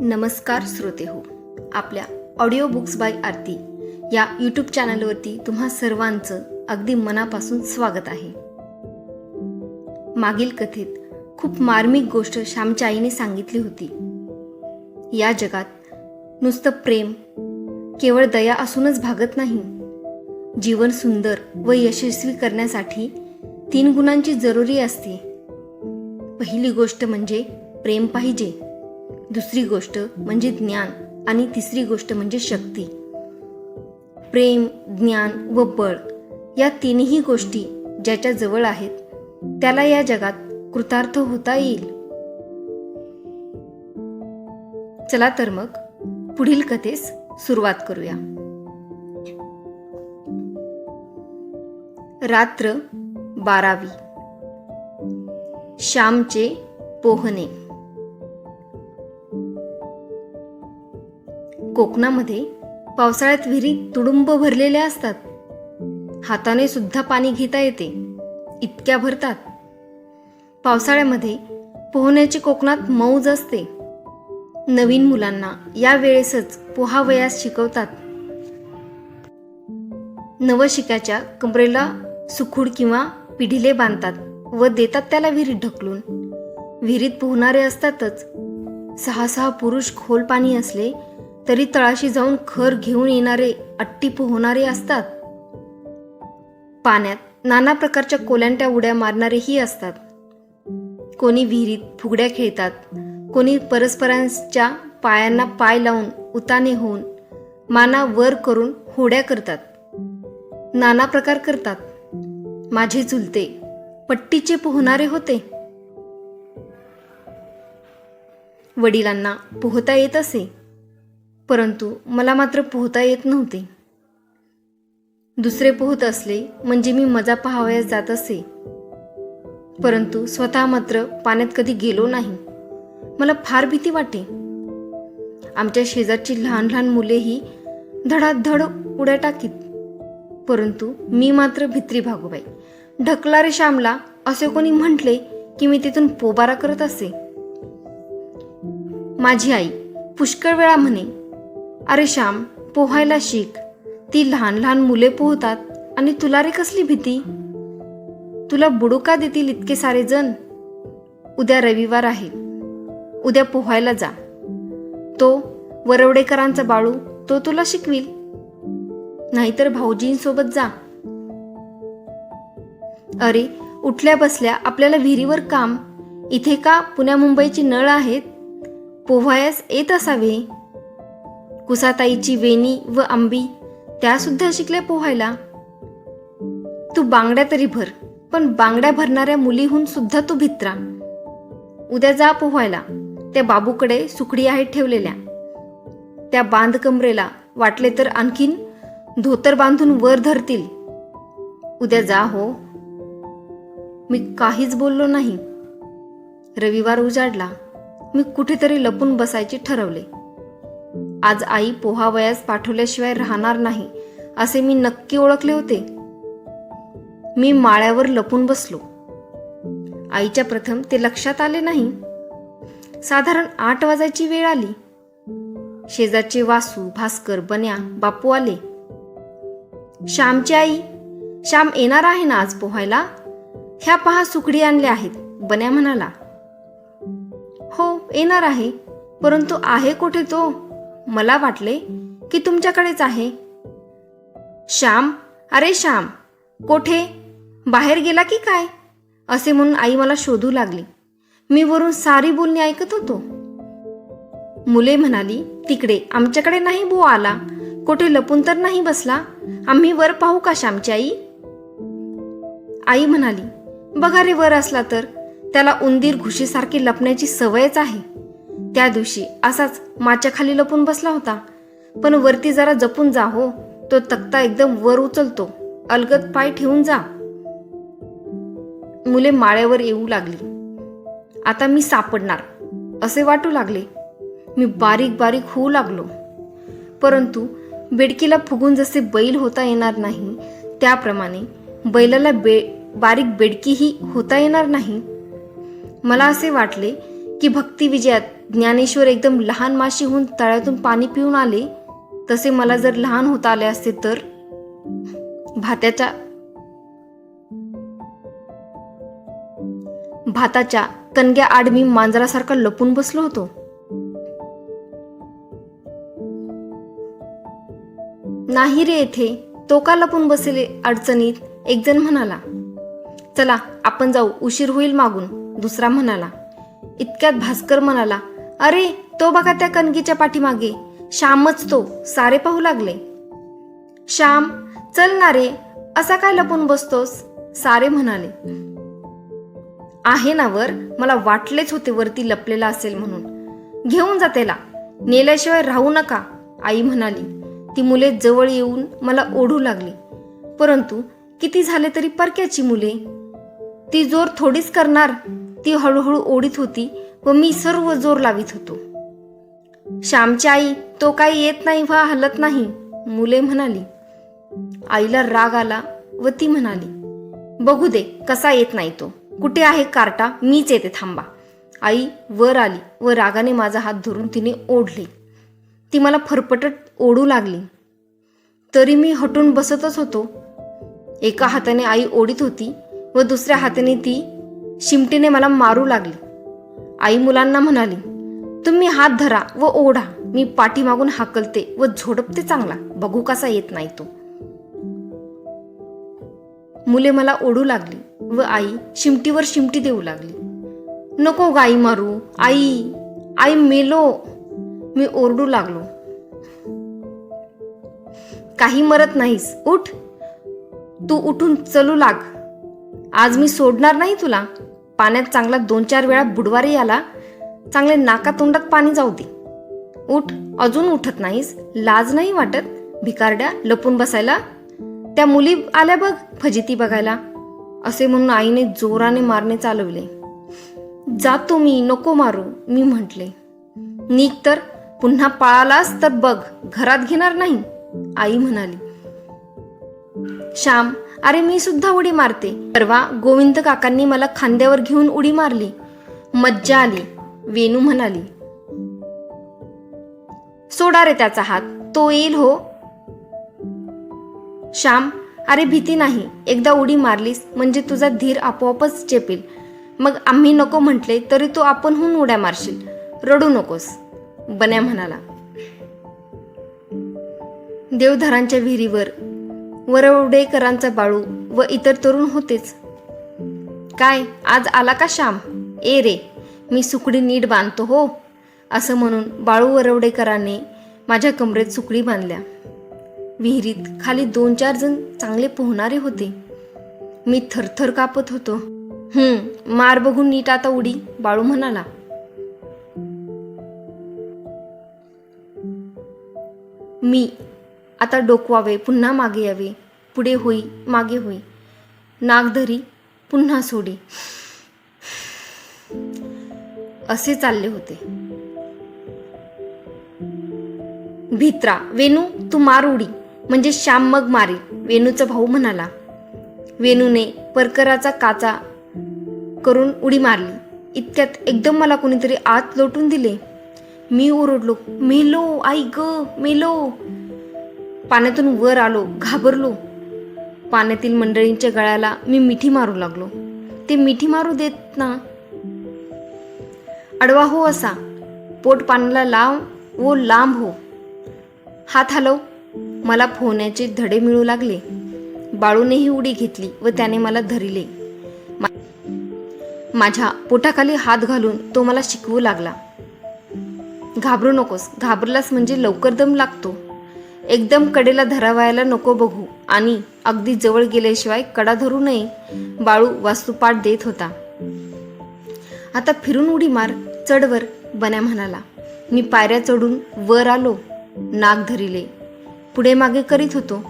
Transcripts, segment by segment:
नमस्कार श्रोते हो. आपल्या ऑडिओ बुक्स बाय आरती या यूट्यूब चॅनलवरती तुम्हा सर्वांचं अगदी मनापासून स्वागत आहे. मागील कथेत खूप मार्मिक गोष्ट श्यामच्या आईने सांगितली होती. या जगात नुसतं प्रेम केवळ दया असूनच भागत नाही. जीवन सुंदर व यशस्वी करण्यासाठी तीन गुणांची जरुरी असते. पहिली गोष्ट म्हणजे प्रेम पाहिजे. दुसरी गोष्ट म्हणजे ज्ञान आणि तिसरी गोष्ट म्हणजे शक्ती. प्रेम ज्ञान व बळ या तीनही गोष्टी ज्याच्या जवळ आहेत त्याला या जगात कृतार्थ होता येईल. चला तर मग पुढील कथेस सुरुवात करूया. रात्र बारावी. श्यामचे पोहणे. कोकणामध्ये पावसाळ्यात विहिरी तुडुंब भरलेल्या असतात. हाताने सुद्धा पाणी घेता येते. इतक्या भरतात. पावसाळ्यामध्ये पोहण्याची कोकणात मौज असते. नवीन मुलांना या वेळेसच पोहावयास शिकवतात. नवशिक्याच्या कमरेला सुखूड किंवा पिढीले बांधतात व देतात त्याला विहिरीत ढकलून. विहिरीत पोहणारे असतातच. सहा सहा पुरुष खोल पाणी असले तरी तळाशी जाऊन खर घेऊन येणारे अट्टी पोहणारे असतात. पाण्यात नाना प्रकारच्या कोल्यांट्या उड्या मारणारेही असतात. कोणी विहिरीत फुगड्या खेळतात कोणी परस्परांच्या पायांना पाय लावून उताने होऊन माना वर करून होड्या करतात. नाना प्रकार करतात. माझे चुलते पट्टीचे पोहणारे होते. वडिलांना पोहता येत असे. परंतु मला मात्र पोहता येत नव्हते. दुसरे पोहत असले म्हणजे मी मजा पाहावयास जात असे. परंतु स्वतः मात्र पाण्यात कधी गेलो नाही. मला फार भीती वाटे. आमच्या शेजारची लहान लहान मुलेही धडाधड उड्या टाकीत. परंतु मी मात्र भित्री भागोबाई. ढकला रे श्यामला असे कोणी म्हटले की मी तिथून पोबारा करत असे. माझी आई पुष्कळ वेळा म्हणे अरे श्याम पोहायला शिक. ती लहान लहान मुले पोहतात आणि तुला रे कसली भीती? तुला बुडू का देतील इतके सारे जण. उद्या रविवार आहे. उद्या पोहायला जा. तो वरवडेकरांचा बाळू तो तुला शिकविल. नाहीतर भाऊजींसोबत जा. अरे उठल्या बसल्या आपल्याला विहिरीवर काम. इथे का पुण्या मुंबईची नळ आहेत? पोहायस येत असावे? कुसाताईची वेणी व आंबी त्यासुद्धा शिकल्या पोहायला. तू बांगड्या तरी भर पण बांगड्या भरणाऱ्या मुलीहून सुद्धा तू भित्रा. उद्या जा पोहायला त्या बाबूकडे सुकडी आहेत ठेवलेल्या. त्या बांध कमरेला वाटले तर आणखीन धोतर बांधून वर धरतील. उद्या जा हो. मी काहीच बोललो नाही. रविवार उजाडला. मी कुठेतरी लपून बसायचे ठरवले. आज आई पोहावयास पाठवल्याशिवाय राहणार नाही असे मी नक्की ओळखले होते. मी माळ्यावर लपून बसलो. आईच्या प्रथम ते लक्षात आले नाही. साधारण आठ वाजायची वेळ आली. शेजारचे वासू भास्कर बन्या बापू आले. श्यामची आई श्याम येणार आहे ना आज पोहायला? ह्या पहा सुकडी आणल्या आहेत बन्या म्हणाला. हो येणार आहे परंतु आहे कुठे तो? मला वाटले की तुमच्याकडेच आहे. श्याम अरे श्याम कोठे? बाहेर गेला की काय? असे म्हणून आई मला शोधू लागली. मी वरून सारी बोलणी ऐकत होतो. मुले म्हणाली तिकडे आमच्याकडे नाही बो आला. कोठे लपून तर नाही बसला? आम्ही वर पाहू का श्यामची आई आई म्हणाली बघा रे वर असला तर. त्याला उंदीर घुशीसारखी लपण्याची सवयच आहे. त्या दिवशी असाच माच्याखाली लपून बसला होता. पण वरती जरा जपून जा हो. तो तक्ता एकदम वर उचलतो. अलगत पाय ठेवून जा. मुले माळ्यावर येऊ लागली. आता मी सापडणार असे वाटू लागले. मी बारीक बारीक होऊ लागलो. परंतु बेडकीला फुगून जसे बैल होता येणार नाही त्याप्रमाणे बैलाला बे बारीक बेडकीही होता येणार नाही. मला असे वाटले की भक्ती विजयात ज्ञानेश्वर एकदम लहान माशी होऊन तळ्यातून पाणी पिऊन आले. तसे मला जर लहान होता आले असते तर? भात्याच्या भाताच्या कणग्या आड मी मांजरासारखा लपून बसलो होतो. नाही रे येथे. तो का लपून बसले अडचणीत? एक जण म्हणाला. चला आपण जाऊ. उशीर होईल मागून. दुसरा म्हणाला. इतक्यात भास्कर म्हणाला अरे तो बघा त्या कणगीच्या पाठीमागे. श्यामच तो. सारे पाहू लागले. श्याम चल ना रे असा काय लपून बसतोस? सारे म्हणाले. आहे ना वर मला वाटलेच होते वरती लपलेला असेल म्हणून. घेऊन जा त्याला. नेल्याशिवाय राहू नका आई म्हणाली. ती मुले जवळ येऊन मला ओढू लागली. परंतु किती झाले तरी परक्याची मुले. ती जोर थोडीच करणार. ती हळूहळू ओढीत होती. व मी सर्व जोर लावित होतो. श्यामची आई तो काही येत नाही वा हलत नाही मुले म्हणाली. आईला राग आला व ती म्हणाली बघू दे कसा येत नाही तो. कुठे आहे कार्टा? मीच येते थांबा. आई वर आली व रागाने माझा हात धरून तिने ओढले. ती मला फरफटत ओढू लागली. तरी मी हटून बसतच होतो. एका हाताने आई ओढीत होती व दुसऱ्या हाताने ती शिमटीने मला मारू लागली. आई मुलांना म्हणाली तुम्ही हात धरा व ओढा. मी पाठीमागून हाकलते व झोडपते चांगला. बघू कसा येत नाही तो. मुले मला ओढू लागली व आई शिमटीवर शिमटी देऊ लागली. नको गाई मारू. आई आई मेलो. मी ओरडू लागलो. काही मरत नाहीस. उठ. तू उठून चलू लाग. आज मी सोडणार नाही तुला. पाण्यात चांगला दोन चार वेळा बुडवारी आला चांगले नाका तोंडात पाणी जाऊ दे. उठ अजून उठत नाहीस लाज नाही वाटत भिकारड्या लपून बसायला. त्या मुली आल्या बघ फजिती बघायला. असे म्हणून आईने जोराने मारणे चालवले. जातो मी नको मारू मी म्हटले. नीक तर पुन्हा पळालास तर बघ घरात घेणार नाही आई म्हणाली. श्याम अरे मी सुद्धा उडी मारते. परवा गोविंद काकांनी मला खांद्यावर घेऊन उडी मारली. मज्जा आली. वेणू म्हणाली सोडा रे त्याचा हात. तो येईल हो. श्याम अरे भीती नाही. एकदा उडी मारलीस म्हणजे तुझा धीर आपोआपच चेपेल. मग आम्ही नको म्हटले तरी तू आपणहून उड्या मारशील. रडू नकोस. बन्या म्हणाला. देवधरांच्या विहिरीवर वरवडेकरांचा बाळू व इतर तरुण होतेच. काय आज आला का श्याम? ए रे मी सुकडी नीट बांधतो हो असं म्हणून बाळू वरवडेकरांनी माझ्या कमरेत सुकडी बांधल्या. विहिरीत खाली दोन चार जण चांगले पोहणारे होते. मी थरथर कापत होतो. हम्म मार बघून नीट आता उडी बाळू म्हणाला. मी आता डोकवावे पुन्हा मागे यावे. पुढे होई मागे होई. नागधरी पुन्हा सोडी. असे चालले होते. भित्रा वेणू तू मार उडी. म्हणजे श्याम मग मारी. वेणूचा भाऊ म्हणाला. वेणूने परकराचा काचा करून उडी मारली. इतक्यात एकदम मला कोणीतरी आत लोटून दिले. मी ओरडलो. मेलो आई ग मेलो. पाण्यातून वर आलो घाबरलो. पाण्यातील मंडळींच्या गळ्याला मी मिठी मारू लागलो. ते मिठी मारू देत ना? अडवा हो असा. पोट पाण्याला लाव व लांब हो. हात हलव. मला पोहण्याचे धडे मिळू लागले. बाळूनेही उडी घेतली व त्याने मला धरिले. माझ्या पोटाखाली हात घालून तो मला शिकवू लागला. घाबरू नकोस. घाबरलास म्हणजे लवकर दम लागतो. एकदम कडेला धरावायला नको बघू. आणि अगदी जवळ गेल्याशिवाय कडा धरू नये बाळू वास्तुपाठ देत होता. आता फिरून उडी मार चढवर बन्या म्हणाला. मी पायऱ्या चढून वर आलो नाक धरिले. पुढे मागे करीत होतो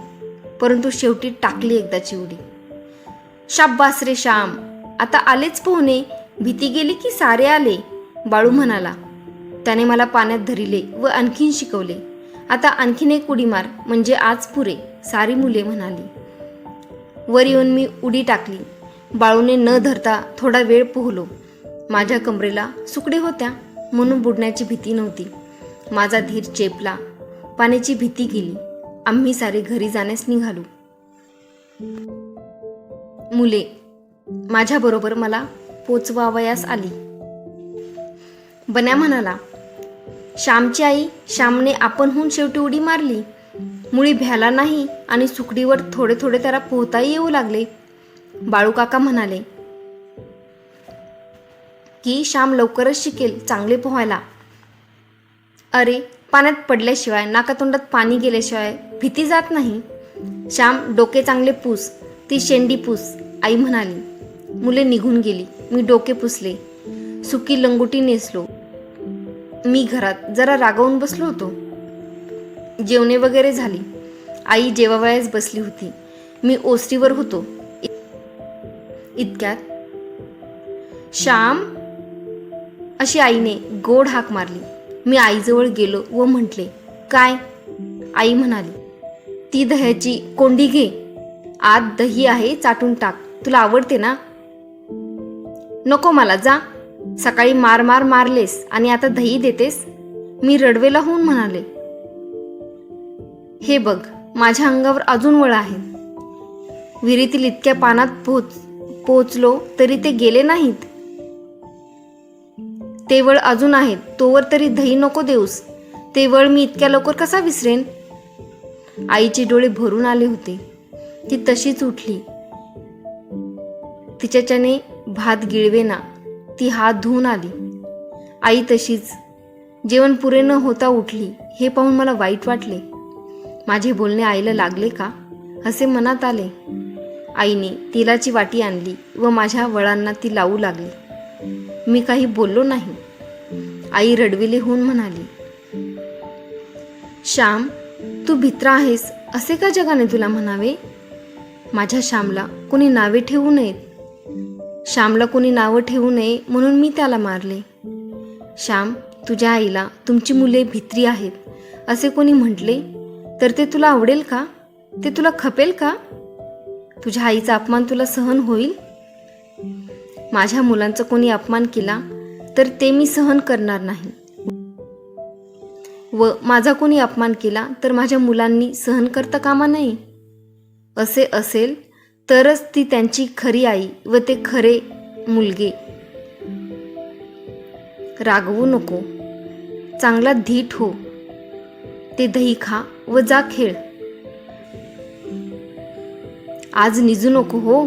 परंतु शेवटी टाकली एकदाची उडी. शाब्बास रे श्याम आता आलेच पोहणे भीती गेली की सारे आले? बाळू म्हणाला. त्याने मला पाण्यात धरिले व आणखीन शिकवले. आता आणखीन एक उडी मार म्हणजे आज पुरे सारी मुले म्हणाली. वर येऊन मी उडी टाकली. बाळूने न धरता थोडा वेळ पोहलो. माझ्या कमरेला सुकडे होत्या म्हणून बुडण्याची भीती नव्हती. माझा धीर चेपला. पाण्याची भीती गेली. आम्ही सारे घरी जाण्यास निघालो. मुले माझ्याबरोबर मला पोचवावयास आली. बन्या म्हणाला श्यामची आई श्यामने आपणहून शेवटी उडी मारली. मुळी भ्याला नाही आणि सुकडीवर थोडे थोडे त्याला पोहताही येऊ लागले. बाळूकाका म्हणाले की श्याम लवकरच शिकेल चांगले पोहायला. अरे पाण्यात पडल्याशिवाय नाकातोंडात पाणी गेल्याशिवाय भीती जात नाही. श्याम डोके चांगले पूस ती शेंडी पूस आई म्हणाली. मुले निघून गेली. मी डोके पुसले. सुकी लंगोटी नेसलो. मी घरात जरा रागावून बसलो होतो. जेवणे वगैरे झाली. आई जेवावयास बसली होती. मी ओसरीवर होतो. इ- इतक्यात श्याम अशी आईने गोड हाक मारली. मी आईजवळ गेलो व म्हटले काय? आई म्हणाली ती दह्याची कोंडी घे. आत दही आहे चाटून टाक. तुला आवडते ना? नको मला जा. सकाळी मार मार मारलेस आणि आता दही देतेस? मी रडवेला होऊन म्हणाले हे बघ माझ्या अंगावर अजून वळ आहे. विहिरीतील इतक्या पानात पोच पोचलो तरी ते गेले नाहीत. ते वळ अजून आहेत तोवर तरी दही नको देऊस. ते वळ मी इतक्या लवकर कसा विसरेन? आईचे डोळे भरून आले होते. ती तशीच उठली. तिच्याच्याने भात गिळवेना. ती हात धुवून आली. आई तशीच. जेवण पुरे न होता उठली. हे पाहून मला वाईट वाटले. माझे बोलणे आईला लागले का? असे मनात आले. आईने तेलाची वाटी आणली व माझ्या वळांना ती लावू लागली. मी काही बोललो नाही. आई रडविले होऊन म्हणाली श्याम तू भित्रा आहेस असे का जगाने तुला म्हणावे? माझ्या श्यामला कोणी नावे ठेवू नयेत. श्यामला कोणी नावं ठेवू नये म्हणून मी त्याला मारले. श्याम तुझ्या आईला तुमची मुले भित्री आहेत. असे कोणी म्हटले? तर ते तुला आवडेल का? ते तुला खपेल का? तुझ्या आईचा अपमान तुला सहन होईल? माझ्या मुलांचा कोणी अपमान केला तर ते मी सहन करणार नाही. व माझा कोणी अपमान केला तर माझ्या मुलांनी सहन करता कामा नये. असे असेल तरच ती त्यांची खरी आई व ते खरे मुलगे. रागवू नको. चांगला धीट हो. ते दही खा व जा खेळ. आज निजू नको हो.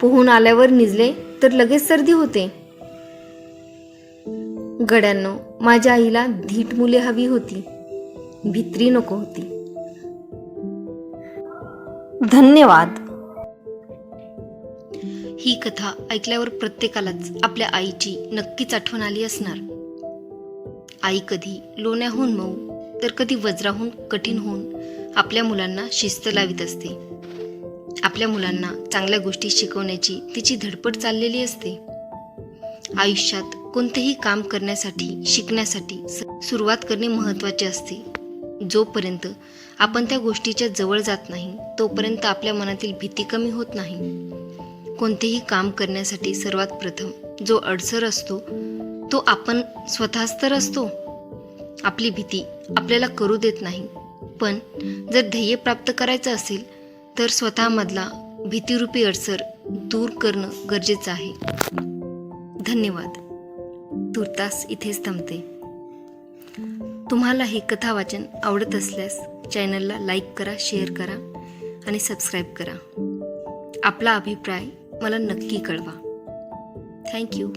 पोहून आल्यावर निजले तर लगेच सर्दी होते. गड्यांनो माझ्या आईला धीट मुले हवी होती. भित्री नको होती. धन्यवाद. ही कथा ऐकल्यावर प्रत्येकालाच आपल्या आईची नक्कीच आठवण आली असणार. आई कधी लोण्याहून मऊ तर कधी वज्राहून कठीण होऊन आपल्या मुलांना शिस्त लावित असते. आपल्या मुलांना चांगल्या गोष्टी शिकवण्याची तिची धडपड चाललेली असते. आयुष्यात कोणतेही काम करण्यासाठी शिकण्यासाठी स- सुरुवात करणे महत्त्वाचे असते. जोपर्यंत आपण त्या गोष्टीच्या जवळ जात नाही तोपर्यंत आपल्या मनातील भीती कमी होत नाही. कोणतेही काम करण्यासाठी सर्वात प्रथम जो अडसर असतो तो आपण स्वतःच तर असतो. आपली भीती आपल्याला करू देत नाही. पण जर ध्येय प्राप्त करायचं असेल तर स्वतःमधला भीतीरूपी अडसर दूर करणं गरजेचं आहे. धन्यवाद. तुर्तास इथेच थांबते. तुम्हाला हे कथा वाचन आवडत असल्यास चॅनलला लाईक करा शेअर करा आणि सबस्क्राईब करा. आपला अभिप्राय मला नक्की कळवा. थँक्यू